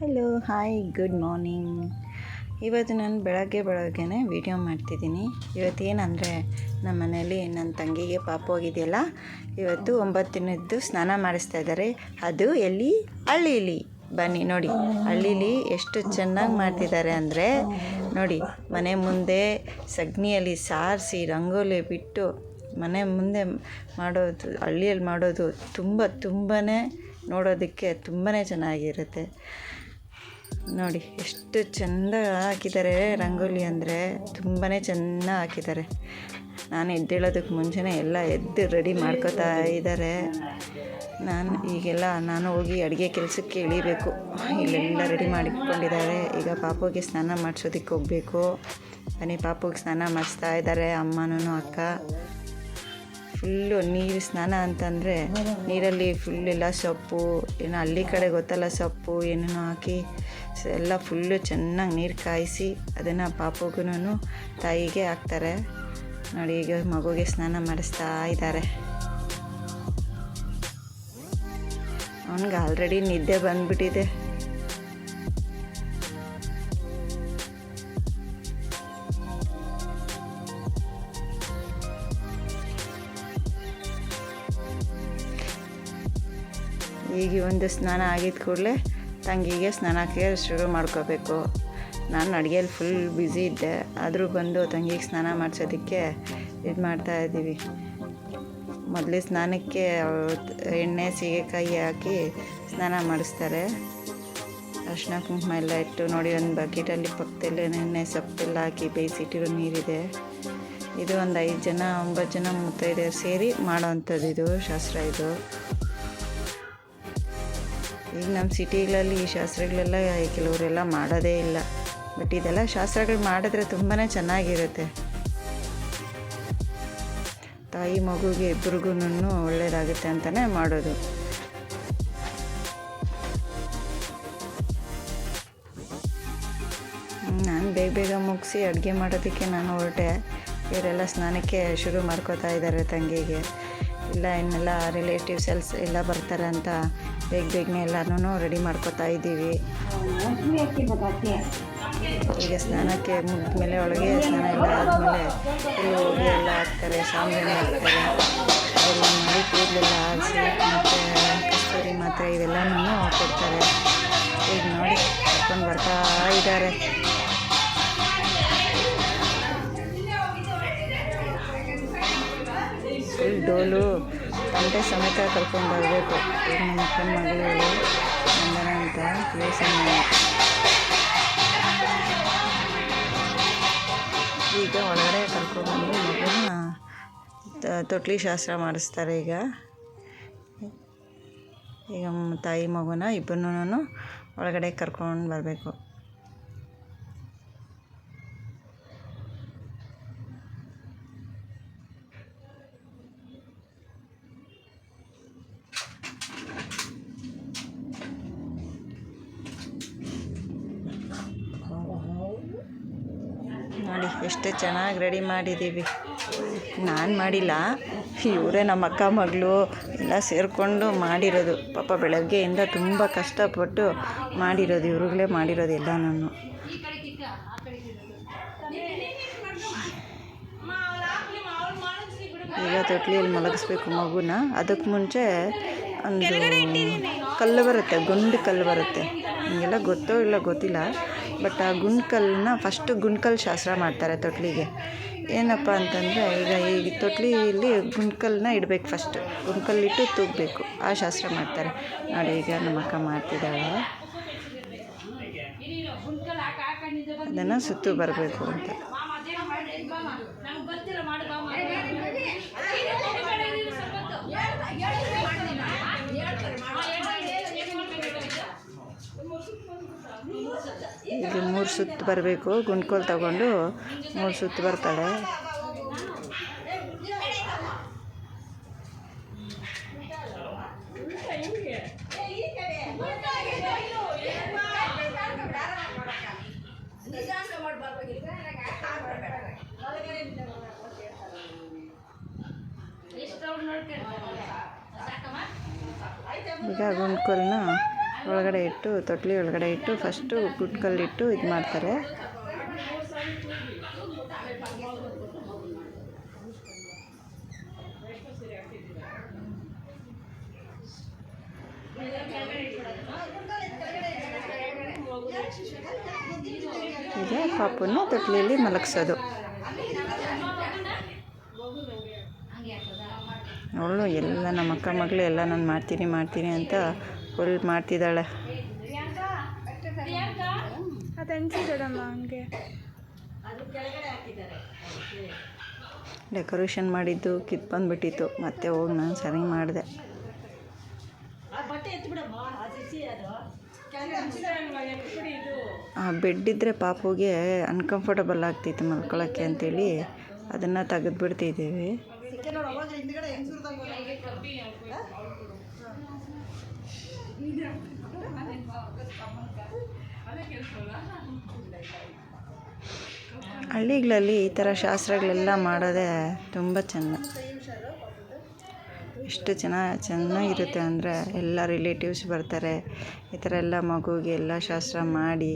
Hello, hi, good morning. ಇವತ್ತು ನಾನು ಬೆಳಗ್ಗೆ ಬೆಳಗ್ಗೆನೇ ವೀಡಿಯೋ ಮಾಡ್ತಿದ್ದೀನಿ. ಇವತ್ತು ಏನಂದರೆ ನಮ್ಮ ಮನೇಲಿ ನನ್ನ ತಂಗಿಗೆ ಪಾಪ ಹೋಗಿದೆಯಲ್ಲ, ಇವತ್ತು ಒಂಬತ್ತು ದಿನದ್ದು ಸ್ನಾನ ಮಾಡಿಸ್ತಾ ಇದ್ದಾರೆ. ಅದು ಎಲ್ಲಿ? ಹಳ್ಳೀಲಿ. ಬನ್ನಿ, ನೋಡಿ. ಹಳ್ಳೀಲಿ ಎಷ್ಟು ಚೆನ್ನಾಗಿ ಮಾಡ್ತಿದ್ದಾರೆ ಅಂದರೆ, ನೋಡಿ, ಮನೆ ಮುಂದೆ ಸಗಣಿಯಲ್ಲಿ ಸಾರಿಸಿ, ರಂಗೋಲಿ ಬಿಟ್ಟು ಮನೆ ಮುಂದೆ ಮಾಡೋದು, ಹಳ್ಳಿಯಲ್ಲಿ ಮಾಡೋದು ತುಂಬ ತುಂಬಾ ನೋಡೋದಕ್ಕೆ ತುಂಬಾ ಚೆನ್ನಾಗಿರುತ್ತೆ. ನೋಡಿ, ಎಷ್ಟು ಚೆಂದ ಹಾಕಿದ್ದಾರೆ ರಂಗೋಲಿ ಅಂದರೆ. ತುಂಬಾ ಚೆನ್ನಾಗಿ ಹಾಕಿದ್ದಾರೆ. ನಾನು ಎದ್ದೇಳೋದಕ್ಕೆ ಮುಂಚೆನೇ ಎಲ್ಲ ಎದ್ದು ರೆಡಿ ಮಾಡ್ಕೋತಾ ಇದ್ದಾರೆ. ನಾನು ಈಗೆಲ್ಲ ನಾನು ಹೋಗಿ ಅಡುಗೆ ಕೆಲಸಕ್ಕೆ ಇಳಿಬೇಕು ಇಲ್ಲೆಲ್ಲ ರೆಡಿ ಮಾಡಿಕೊಂಡಿದ್ದಾರೆ. ಈಗ ಪಾಪುಗೆ ಸ್ನಾನ ಮಾಡಿಸೋದಕ್ಕೆ ಹೋಗಬೇಕು. ಬನ್ನಿ, ಪಾಪುಗೆ ಸ್ನಾನ ಮಾಡಿಸ್ತಾ ಇದ್ದಾರೆ ಅಮ್ಮನೂ ಅಕ್ಕ. ಫುಲ್ಲು ನೀರು ಸ್ನಾನ ಅಂತಂದರೆ ನೀರಲ್ಲಿ ಫುಲ್ ಎಲ್ಲ ಸೊಪ್ಪು, ಏನು ಹಳ್ಳಿ ಕಡೆ ಗೊತ್ತಲ್ಲ ಸೊಪ್ಪು, ಏನೇನೋ ಹಾಕಿ ಎಲ್ಲ ಫುಲ್ಲು ಚೆನ್ನಾಗಿ ನೀರು ಕಾಯಿಸಿ ಅದನ್ನು ಪಾಪುಗೂ ತಾಯಿಗೆ ಹಾಕ್ತಾರೆ. ನೋಡಿ ಈಗ ಮಗುಗೆ ಸ್ನಾನ ಮಾಡಿಸ್ತಾ ಇದ್ದಾರೆ. ಅವನಿಗೆ ಆಲ್ರೆಡಿ ನಿದ್ದೆ ಬಂದ್ಬಿಟ್ಟಿದೆ. ಈಗ ಒಂದು ಸ್ನಾನ ಆಗಿದ ಕೂಡಲೇ ತಂಗಿಗೆ ಸ್ನಾನಕ್ಕೆ ಶುರು ಮಾಡ್ಕೋಬೇಕು. ನಾನು ಅಡುಗೆಯಲ್ಲಿ ಫುಲ್ ಬ್ಯುಸಿ ಇದ್ದೆ. ಆದರೂ ಬಂದು ತಂಗಿಗೆ ಸ್ನಾನ ಮಾಡಿಸೋದಕ್ಕೆ ಇದು ಮಾಡ್ತಾ ಇದ್ದೀವಿ. ಮೊದಲೇ ಸ್ನಾನಕ್ಕೆ ಎಣ್ಣೆ, ಸೀಗೆಕಾಯಿ ಹಾಕಿ ಸ್ನಾನ ಮಾಡಿಸ್ತಾರೆ. ಅರಿಶಿನ ಕುಂಕುಮ ಎಲ್ಲ ಇಟ್ಟು ನೋಡಿ ಒಂದು ಬಕೆಟಲ್ಲಿ ಪಕ್ಕದಲ್ಲಿ ಎಣ್ಣೆ, ಸೊಪ್ಪೆಲ್ಲ ಹಾಕಿ ಬೇಯಿಸಿಟ್ಟಿರೋ ನೀರಿದೆ. ಇದು ಒಂದು ಐದು ಜನ, ಒಂಬತ್ತು ಜನ ಮುತ್ತೈದೆಯರು ಸೇರಿ ಮಾಡೋವಂಥದ್ದು ಇದು ಶಾಸ್ತ್ರ ಇದು. ಈಗ ನಮ್ಮ ಸಿಟಿಗಳಲ್ಲಿ ಈ ಶಾಸ್ತ್ರಗಳೆಲ್ಲ ಕೆಲವರೆಲ್ಲ ಮಾಡೋದೇ ಇಲ್ಲ. ಬಟ್ ಇದೆಲ್ಲ ಶಾಸ್ತ್ರಗಳು ಮಾಡಿದ್ರೆ ತುಂಬಾ ಚೆನ್ನಾಗಿರುತ್ತೆ. ತಾಯಿ ಮಗುಗೆ ಇಬ್ಬರಿಗೂ ಒಳ್ಳೆಯದಾಗುತ್ತೆ ಅಂತಲೇ ಮಾಡೋದು. ನಾನು ಬೇಗ ಬೇಗ ಮುಗಿಸಿ ಅಡುಗೆ ಮಾಡೋದಕ್ಕೆ ನಾನು ಹೊರಟೆ. ಇವರೆಲ್ಲ ಸ್ನಾನಕ್ಕೆ ಶುರು ಮಾಡ್ಕೋತಾ ಇದ್ದಾರೆ ತಂಗಿಗೆ. ಇಲ್ಲ, ಇನ್ನೆಲ್ಲ ರಿಲೇಟಿವ್ಸ್ ಎಲ್ಸ್ ಎಲ್ಲ ಬರ್ತಾರೆ ಅಂತ ಬೇಗ ಬೇಗನೆ ಎಲ್ಲನೂ ರೆಡಿ ಮಾಡ್ಕೋತಾ ಇದ್ದೀವಿ. ಈಗ ಸ್ನಾನಕ್ಕೆ ಮುಗಿದ್ಮೇಲೆ ಒಳಗೆ ಸ್ನಾನ ಎಲ್ಲ ಆದಮೇಲೆ ಇಲ್ಲಿ ಹೋಗಿ ಎಲ್ಲ ಹಾಕ್ತಾರೆ ಸಾಂಬ್ರಾಣಿ ಹಾಕ್ತಾರೆ. ಅದೆಲ್ಲ ಮಾಡಿ ಕೂದಲೆಲ್ಲ ಆರಿಸಿ ಮತ್ತು ಕಸ್ತೂರಿ ಮಾತ್ರೆ ಇವೆಲ್ಲನೂ ಕೊಡ್ತಾರೆ. ಈಗ ನೋಡಿ, ಕರ್ಕೊಂಡು ಬರ್ತಾ ಇದ್ದಾರೆ. ಡೋಲು ತಂಟೆ ಸಮೇತ ಕರ್ಕೊಂಡು ಬರಬೇಕು ಈಗ ನಮ್ಮ ಅಕ್ಕನ ಮಗಳು ನಂದನ ಅಂತ ಯೋಚನೆ ಈಗ ಒಳಗಡೆ ಕರ್ಕೊಂಡ್ಬಂದು ಮಗುನ ತೊಟ್ಲಿ ಶಾಸ್ತ್ರ ಮಾಡಿಸ್ತಾರೆ ಈಗ. ಈಗ ತಾಯಿ ಮಗುನ ಇಬ್ಬರನ್ನೂ ಒಳಗಡೆ ಕರ್ಕೊಂಡು ಬರಬೇಕು. ನೋಡಿ, ಎಷ್ಟು ಚೆನ್ನಾಗಿ ರೆಡಿ ಮಾಡಿದ್ದೀವಿ ನಾನು ಮಾಡಿಲ್ಲ, ಇವರೇ ನಮ್ಮ ಅಕ್ಕ, ಮಗಳು ಎಲ್ಲ ಸೇರಿಕೊಂಡು ಮಾಡಿರೋದು. ಪಾಪ ಬೆಳಗ್ಗೆಯಿಂದ ತುಂಬ ಕಷ್ಟಪಟ್ಟು ಮಾಡಿರೋದು, ಇವ್ರುಗಳೇ ಮಾಡಿರೋದು ಎಲ್ಲ ನಾನು ಈಗ ತೊಟ್ಲಿಯಲ್ಲಿ ಮಲಗಿಸ್ಬೇಕು ಮಗುನ. ಅದಕ್ಕೆ ಮುಂಚೆ ಒಂದು ಕಲ್ಲು ಬರುತ್ತೆ, ಗುಂಡು ಕಲ್ಲು ಬರುತ್ತೆ. ನಿಮಗೆಲ್ಲ ಗೊತ್ತೋ ಇಲ್ಲ ಗೊತ್ತಿಲ್ಲ. ಬಟ್ ಆ ಗುಂಡು ಕಲ್ಲನ್ನ ಫಸ್ಟು ಗುಂಡ್ಕಲ್ ಶಾಸ್ತ್ರ ಮಾಡ್ತಾರೆ ತೊಟ್ಲಿಗೆ. ಏನಪ್ಪ ಅಂತಂದರೆ, ಈಗ ಈ ತೊಟ್ಲಿಯಲ್ಲಿ ಗುಂಡ್ಕಲ್ಲನ್ನ ಇಡಬೇಕು ಫಸ್ಟ್. ಗುಣ್ಕಲ್ಲಿಟ್ಟು ತೂಗಬೇಕು. ಆ ಶಾಸ್ತ್ರ ಮಾಡ್ತಾರೆ. ನೋಡಿ, ಈಗ ನಮ್ಮ ಅಕ್ಕ ಮಾಡ್ತಿದ್ದಾಳೆ. ಅದನ್ನು ಸುತ್ತು ಬರಬೇಕು ಅಂತ. ಮೂರು ಸುತ್ತು ಬರಬೇಕು ಗುಂಡ್ಕೋಲು ತಗೊಂಡು ಮೂರು ಸುತ್ತು ಬರ್ತಾಳೆ. ಈಗ ಗುಂಡ್ಕೋಲನ್ನ ಒಳಗಡೆ ಇಟ್ಟು, ತೊಟ್ಲಿ ಒಳಗಡೆ ಇಟ್ಟು ಫಸ್ಟು ಗುಟ್ಕಲ್ಲಿಟ್ಟು ಇದು ಮಾಡ್ತಾರೆ. ಇದೆ ಪಾಪುನ ತೊಟ್ಲಿಯಲ್ಲಿ ಮಲಗಿಸೋದು. ಅವಳು ಎಲ್ಲ ನಮ್ಮ ಅಕ್ಕ ಮಗಳು ಎಲ್ಲ ನಾನು ಮಾಡ್ತೀನಿ ಮಾಡ್ತೀನಿ ಅಂತ ಫುಲ್ ಮಾಡ್ತಿದ್ದಾಳೆ. ಅದು ಅನ್ಸಿದಮ್ಮ ಹಂಗೆ. ಡೆಕೋರೇಷನ್ ಮಾಡಿದ್ದು ಕಿತ್ ಬಂದ್ಬಿಟ್ಟಿತ್ತು. ಮತ್ತೆ ಹೋಗಿ ನಾನು ಸರಿ ಮಾಡಿದೆ. ಆ ಬೆಡ್ ಇದ್ದರೆ ಪಾಪುಗೆ ಅನ್ಕಂಫರ್ಟಬಲ್ ಆಗ್ತಿತ್ತು ಮಲ್ಕೊಳ್ಳೋಕ್ಕೆ ಅಂತೇಳಿ ಅದನ್ನು ತೆಗೆದುಬಿಡ್ತಿದ್ದೀವಿ. ಹಳ್ಳಿಗಳಲ್ಲಿ ಈ ಥರ ಶಾಸ್ತ್ರಗಳೆಲ್ಲ ಮಾಡೋದೇ ತುಂಬ ಚೆಂದ. ಎಷ್ಟು ಚೆನ್ನಾಗಿ ಚೆನ್ನಾಗಿರುತ್ತೆ ಅಂದರೆ ಎಲ್ಲ ರಿಲೇಟಿವ್ಸ್ ಬರ್ತಾರೆ, ಈ ಥರ ಎಲ್ಲ ಮಗುಗೆ ಎಲ್ಲ ಶಾಸ್ತ್ರ ಮಾಡಿ,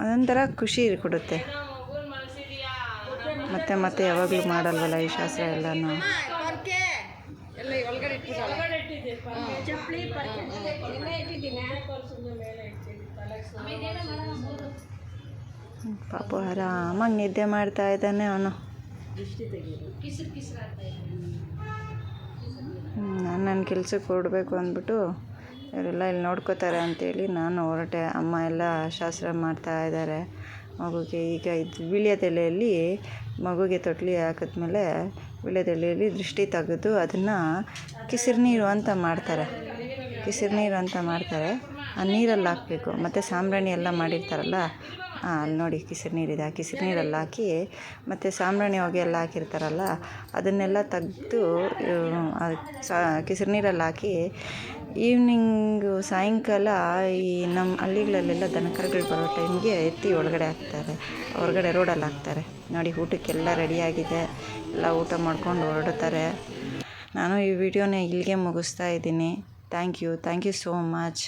ಅದೊಂಥರ ಖುಷಿ ಕೊಡುತ್ತೆ. ಮತ್ತೆ ಮತ್ತೆ ಯಾವಾಗಲೂ ಮಾಡಲ್ವಲ್ಲ ಈ ಶಾಸ್ತ್ರ ಎಲ್ಲನೂ? ಪಾಪು ಆರಾಮಾಗಿ ನಿದ್ದೆ ಮಾಡ್ತಾ ಇದ್ದಾನೆ ಅವನು. ನಾನು ನನ್ನ ಕೆಲ್ಸಕ್ಕೆ ಕೊಡಬೇಕು ಅಂದ್ಬಿಟ್ಟು ಇವರೆಲ್ಲ ಇಲ್ಲಿ ನೋಡ್ಕೋತಾರೆ ಅಂತೇಳಿ ನಾನು ಹೊರಟೆ. ಅಮ್ಮ ಎಲ್ಲ ಶಾಸ್ತ್ರ ಮಾಡ್ತಾ ಇದ್ದಾರೆ. ಮಗುಗೆ ಈಗ ಇದು ವೀಳ್ಯದೆಲೆಯಲ್ಲಿ ಮಗುಗೆ ತೊಟ್ಲಿ ಹಾಕಿದ್ಮೇಲೆ ವೀಳ್ಯದೆಲೆಯಲ್ಲಿ ದೃಷ್ಟಿ ತೆಗೆದು ಅದನ್ನು ಕಿಸಿರು ನೀರು ಅಂತ ಮಾಡ್ತಾರೆ. ಕಿಸಿರು ನೀರು ಅಂತ ಮಾಡ್ತಾರೆ. ಆ ನೀರಲ್ಲಿ ಹಾಕ್ಬೇಕು. ಮತ್ತು ಸಾಂಬ್ರಾಣಿ ಎಲ್ಲ ಮಾಡಿರ್ತಾರಲ್ಲ ಅಲ್ಲಿ ನೋಡಿ ಕಿಸಿರು ನೀರಿದೆ ಆ ಕಿಸಿರು ನೀರಲ್ಲಿ ಹಾಕಿ, ಮತ್ತು ಸಾಂಬ್ರಾಣಿ ಹೊಗೆ ಎಲ್ಲ ಹಾಕಿರ್ತಾರಲ್ಲ, ಅದನ್ನೆಲ್ಲ ತೆಗ್ದು ಸಾ ಕಿಸಿರು ನೀರಲ್ಲಿ ಹಾಕಿ ಈವ್ನಿಂಗು ಸಾಯಂಕಾಲ ಈ ನಮ್ಮ ಹಳ್ಳಿಗಳಲ್ಲೆಲ್ಲ ದನಕರುಗಳು ಬರೋ ಟೈಮ್ಗೆ ಎತ್ತಿ ಒಳಗಡೆ ಹಾಕ್ತಾರೆ. ಹೊರಗಡೆ ರೋಡಲ್ಲಿ ಹಾಕ್ತಾರೆ. ನೋಡಿ, ಊಟಕ್ಕೆಲ್ಲ ರೆಡಿಯಾಗಿದೆ ಎಲ್ಲ ಊಟ ಮಾಡ್ಕೊಂಡು ಹೊರಡ್ತಾರೆ. ನಾನು ಈ ವಿಡಿಯೋನ ಇಲ್ಲಿಗೆ ಮುಗಿಸ್ತಾ ಇದ್ದೀನಿ. Thank you thank you so much